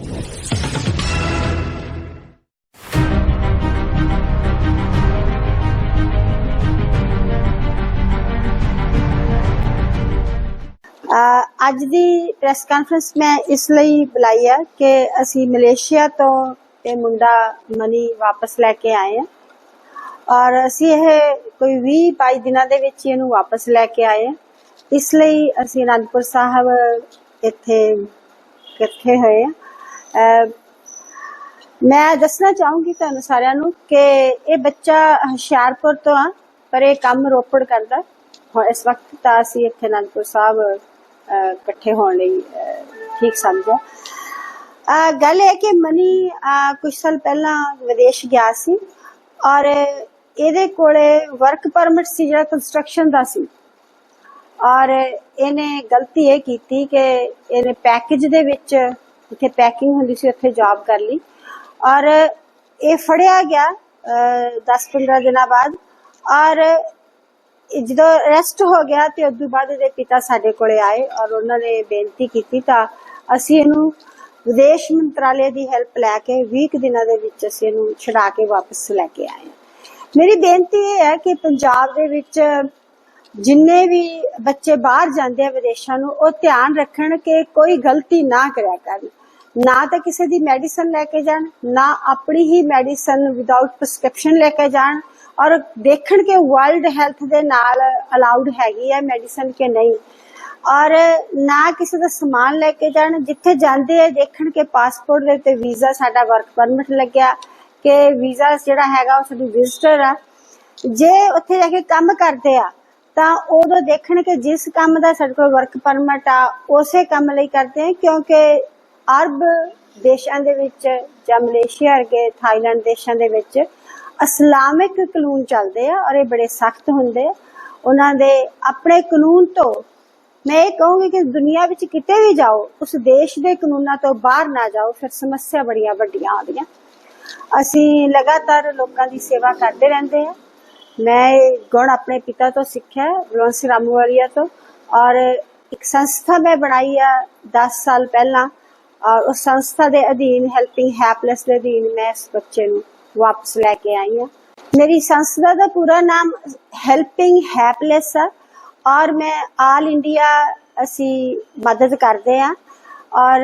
ਅਹ ਅੱਜ ਦੀ press conference ਮੈਂ ਇਸ ਲਈ ਬੁਲਾਈ ਹੈ ਕਿ ਅਸੀਂ ਮਲੇਸ਼ੀਆ ਤੋਂ ਇਹ ਮੁੰਡਾ ਮਨੀ ਵਾਪਸ ਲੈ ਕੇ ਆਏ ਹਾਂ ਔਰ ਅਸੀਂ ਇਹ ਕੋਈ 20 22 ਦਿਨਾਂ ਦੇ ਵਿੱਚ ਇਹਨੂੰ ਵਾਪਸ ਲੈ ਕੇ ਆਏ ਹਾਂ ਇਸ ਲਈ ਅਸੀਂ ਅਨੰਦਪੁਰ ਸਾਹਿਬ ਇੱਥੇ ਇਕੱਠੇ ਹੋਏ ਹਾਂ ਮੈਂ ਦੱਸਣਾ ਚਾਹੂੰਗੀ ਤੁਹਾਨੂੰ ਸਾਰਿਆਂ ਨੂੰ ਕਿ ਇਹ ਬੱਚਾ ਹੁਸ਼ਿਆਰਪੁਰ ਤੋਂ ਆ ਪਰ ਇਹ ਕੰਮ ਰੋਪੜ ਕਰਦਾ। ਹੁਣ ਇਸ ਵਕਤ ਤਾਂ ਅਸੀਂ ਇੱਥੇ ਅਨੰਦਪੁਰ ਸਾਹਿਬ ਇਕੱਠੇ ਹੋਣ ਲਈ ਠੀਕ ਸਮਝਿਆ। ਅਹ, ਗੱਲ ਇਹ ਕਿ ਮਨੀ ਅਹ, ਕੁਝ ਸਾਲ ਪਹਿਲਾਂ ਵਿਦੇਸ਼ ਗਿਆ ਸੀ ਔਰ ਇਹਦੇ ਕੋਲੇ ਵਰਕ ਪਰਮਿਟ ਸੀ ਜਿਹੜਾ ਕੰਸਟਰਕਸ਼ਨ ਦਾ ਸੀ। ਔਰ ਇਹਨੇ ਗਲਤੀ ਇਹ ਕੀਤੀ ਕਿ ਇਹਨੇ ਪੈਕੇਜ ਦੇ ਵਿੱਚ ਜਿੱਥੇ ਪੈਕਿੰਗ ਹੁੰਦੀ ਸੀ ਉੱਥੇ ਜੌਬ ਕਰ ਲਈ। ਔਰ ਇਹ ਫੜਿਆ ਗਿਆ 10-15 ਦਿਨਾਂ ਬਾਅਦ। ਔਰ ਇਹ ਜਦੋਂ ਅਰੈਸਟ ਹੋ ਗਿਆ ਤੇ ਉਸ ਤੋਂ ਬਾਅਦ ਇਹਦੇ ਪਿਤਾ ਸਾਡੇ ਕੋਲੇ ਆਏ ਔਰ ਉਹਨਾਂ ਨੇ ਬੇਨਤੀ ਕੀਤੀ ਤਾਂ ਅਸੀਂ ਇਹਨੂੰ ਵਿਦੇਸ਼ ਮੰਤਰਾਲੇ ਦੀ ਹੈਲਪ ਲੈ ਕੇ 20 ਦਿਨਾਂ ਦੇ ਵਿੱਚ ਅਸੀਂ ਇਹਨੂੰ ਛੁਡਾ ਕੇ ਵਾਪਸ ਲੈ ਕੇ ਆਏ ਮੇਰੀ ਬੇਨਤੀ ਇਹ ਹੈ ਕਿ ਪੰਜਾਬ ਦੇ ਵਿੱਚ ਜਿੰਨੇ ਵੀ ਬੱਚੇ ਬਾਹਰ ਜਾਂਦੇ ਆ ਵਿਦੇਸ਼ਾਂ ਨੂੰ, ਉਹ ਧਿਆਨ ਰੱਖਣ ਕਿ ਕੋਈ ਗਲਤੀ ਨਾ ਕਰਿਆ ਕਰਨ। ਨਾ ਤਾਂ ਕਿਸੇ ਦੀ ਮੈਡੀਸਨ ਲੈ ਕੇ ਜਾਣ, ਨਾ ਆਪਣੀ ਹੀ ਮੈਡੀਸਨ ਵਿਦਆਊਟ ਪ੍ਰਸਕ੍ਰਿਪਸ਼ਨ ਲੈ ਕੇ ਜਾਣ ਔਰ ਦੇਖਣ ਕਿ ਵਰਲਡ ਹੈਲਥ ਦੇ ਨਾਲ ਅਲਾਉਡ ਹੈਗੀ ਹੈ ਮੈਡੀਸਨ ਕਿ ਨਹੀਂ। ਔਰ ਨਾ ਕਿਸੇ ਦਾ ਸਮਾਨ ਲੈ ਕੇ ਜਾਣ, ਜਿੱਥੇ ਜਾਂਦੇ ਆ ਦੇਖਣ ਕਿ ਪਾਸਪੋਰਟ ਦੇ ਉੱਤੇ ਵੀਜ਼ਾ ਸਾਡਾ ਵਰਕ ਪਰਮਿਟ ਲੱਗਿਆ, ਕਿ ਵੀਜ਼ਾ ਜਿਹੜਾ ਹੈਗਾ ਉਹ ਸਾਡੀ ਵਿਜ਼ਟਰ ਆ। ਜੇ ਉੱਥੇ ਜਾ ਕੇ ਕੰਮ ਕਰਦੇ ਆ, ਤਾਂ ਉਦੋਂ ਦੇਖਣ ਕਿ ਜਿਸ ਕੰਮ ਦਾ ਸਾਡੇ ਕੋਲ ਵਰਕ ਪਰਮਿਟ ਆ, ਉਸੇ ਕੰਮ ਲਈ ਕਰਦੇ ਆ, ਕਿਉਂਕਿ ਅਰਬ ਦੇਸ਼ਾਂ ਦੇ ਵਿੱਚ ਜਾਂ ਮਲੇਸ਼ੀਆ ਵਰਗੇ ਥਾਈਲੈਂਡ ਦੇਸ਼ਾਂ ਦੇ ਵਿੱਚ ਇਸਲਾਮਿਕ ਕਾਨੂੰਨ ਚੱਲਦੇ ਆ ਔਰ ਇਹ ਬੜੇ ਸਖਤ ਹੁੰਦੇ ਆ। ਉਹਨਾਂ ਦੇ ਆਪਣੇ ਕਾਨੂੰਨ ਤੋਂ ਮੈਂ ਇਹ ਕਹੂੰਗੀ ਕਿ ਦੁਨੀਆ ਵਿੱਚ ਕਿਤੇ ਵੀ ਜਾਓ, ਉਸ ਦੇਸ਼ ਦੇ ਕਾਨੂੰਨਾਂ ਤੋਂ ਬਾਹਰ ਨਾ ਜਾਓ, ਫਿਰ ਸਮੱਸਿਆ ਬੜੀਆਂ ਵੱਡੀਆਂ ਆਉਂਦੀਆਂ। ਅਸੀਂ ਲਗਾਤਾਰ ਲੋਕਾਂ ਦੀ ਸੇਵਾ ਕਰਦੇ ਰਹਿੰਦੇ ਆ। ਮੈਂ ਇਹ ਗੁਣ ਆਪਣੇ ਪਿਤਾ ਤੋਂ ਸਿੱਖਿਆ, ਬਲਵੰਤ ਰਾਮੂਵਾਲੀਆ ਤੋਂ। ਔਰ ਇੱਕ ਸੰਸਥਾ ਮੈਂ ਬਣਾਈ ਆ 10 ਸਾਲ ਪਹਿਲਾਂ ਔਰ ਉਸ ਸੰਸਥਾ ਦੇ ਅਧੀਨ ਹੈਲਪਿੰਗ ਹੈਪਲੈਸ ਦੇ ਅਧੀਨ ਮੈਂ ਇਸ ਬੱਚੇ ਨੂੰ ਵਾਪਸ ਲੈ ਕੇ ਆਈ ਹਾਂ। ਮੇਰੀ ਸੰਸਥਾ ਦਾ ਪੂਰਾ ਨਾਮ ਹੈਲਪਿੰਗ ਹੈਪਲੈਸ ਆ ਔਰ ਮੈਂ ਆਲ ਇੰਡੀਆ ਅਸੀਂ ਮਦਦ ਕਰਦੇ ਆ ਔਰ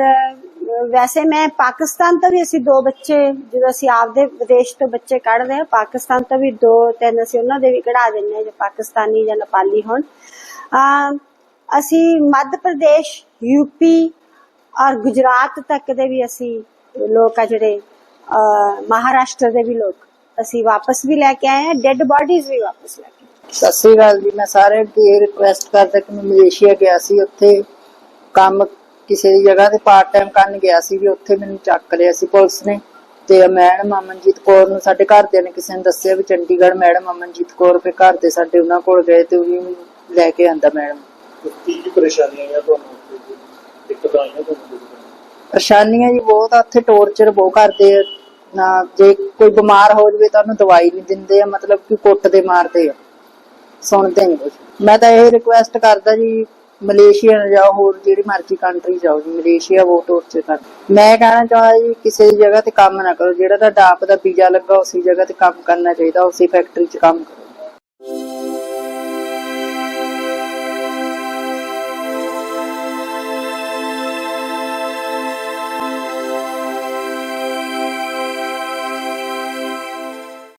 ਵੈਸੇ ਮੈਂ ਪਾਕਿਸਤਾਨ ਤੋਂ ਵੀ ਅਸੀਂ ਦੋ ਬੱਚੇ, ਜਦੋਂ ਅਸੀਂ ਆਪਦੇ ਵਿਦੇਸ਼ ਤੋਂ ਬੱਚੇ ਕੱਢਦੇ ਆ ਪਾਕਿਸਤਾਨ ਤੋਂ ਵੀ ਦੋ, ਤਿੰਨ ਅਸੀਂ ਉਹਨਾਂ ਦੇ ਵੀ ਕਢਾ ਦਿੰਨੇ ਜੇ ਪਾਕਿਸਤਾਨੀ ਜਾਂ ਨੇਪਾਲੀ ਹੋਣ। ਅਮ ਅਸੀਂ ਮੱਧ ਪ੍ਰਦੇਸ਼ ਯੂਪੀ ਔਰ ਗੁਜਰਾਤ ਤੱਕ ਦੇ ਵੀ ਅਸੀਂ ਲੋਕ ਆ ਜਿਹੜੇ ਮਹਾਰਾਸ਼ਟਰ ਦੇ ਵੀ ਲੋਕ ਅਸੀਂ ਵਾਪਸ ਵੀ ਲੈ ਕੇ ਆਏ ਆ ਡੈੱਡ ਬਾਡੀਜ਼ ਵੀ ਵਾਪਸ ਲੈ ਕੇ। ਸਤਿ ਸ੍ਰੀ ਅਕਾਲ ਜੀ ਮੈਂ ਨੂੰ ਇਹ ਰਿਕੁਐਸਟ ਕਰਦਾ ਕਿ ਮੈਂ ਮਲੇਸ਼ੀਆ ਗਿਆ ਸੀ ਉੱਥੇ ਕੰਮ ਕਿਸੇ ਦੀ ਜਗ੍ਹਾ ਤੇ ਪਾਰਟ ਟਾਈਮ ਕਰਨ ਗਿਆ ਸੀ ਵੀ ਉੱਥੇ ਮੈਨੂੰ ਚੱਕ ਲਿਆ ਸੀ ਪੁਲਿਸ ਨੇ। ਤੇ ਮੈਡਮ ਅਮਨਜੀਤ ਕੌਰ ਨੂੰ ਸਾਡੇ ਘਰਦਿਆਂ ਨੇ ਕਿਸੇ ਨੇ ਦੱਸਿਆ ਵੀ ਚੰਡੀਗੜ੍ਹ ਮੈਡਮ ਅਮਨਜੀਤ ਕੌਰ ਦੇ ਘਰ ਦੇ ਸਾਡੇ ਉਹਨਾਂ ਕੋਲ ਗਏ ਤੇ ਉਹ ਲੈ ਕੇ ਆਂਦਾ ਮੈਡਮ। ਕੀ ਪਰੇਸ਼ਾਨੀਆਂ ਦਿੱਕਤਾਂ ਆਈਆਂ ਤੁਹਾਨੂੰ? ਪਰੇਸ਼ਾਨੀਆਂ ਜੀ ਬਹੁਤ ਆ, ਉੱਥੇ ਟੌਰਚਰ ਬਹੁਤ ਕਰਦੇ ਆ। ਨਾ, ਜੇ ਕੋਈ ਬਿਮਾਰ ਹੋ ਜਵੇ ਤਾਂ ਉਹਨੂੰ ਦਵਾਈ ਨਹੀਂ ਦਿੰਦੇ ਆ, ਮਤਲਬ ਕਿ ਕੁੱਟਦੇ ਮਾਰਦੇ ਆ। ਸੁਣਦੇ ਨਹੀਂ ਕੁਛ। ਮੈਂ ਤਾਂ ਇਹ ਰਿਕੁਐਸਟ ਕਰਦਾ ਜੀ, ਮਲੇਸ਼ੀਆ ਨਾ ਜਾਓ, ਹੋਰ ਜਿਹੜੀ ਮਰਜ਼ੀ ਕੰਟਰੀ ਜਾਓ ਜੀ, ਮਲੇਸ਼ੀਆ ਬਹੁਤ ਟੌਰਚਰ ਕਰ ਮੈਂ ਕਹਿਣਾ ਚਾਹੁੰਦਾ ਜੀ, ਕਿਸੇ ਜਗ੍ਹਾ ਤੇ ਕੰਮ ਨਾ ਕਰੋ, ਜਿਹੜਾ ਤੁਹਾਡਾ ਡਾਪ ਦਾ ਵੀਜ਼ਾ ਲੱਗਾ, ਉਸੇ ਜਗ੍ਹਾ ਤੇ ਕੰਮ ਕਰਨਾ ਚਾਹੀਦਾ, ਉਸੇ ਫੈਕਟਰੀ 'ਚ ਕੰਮ ਕਰੋ।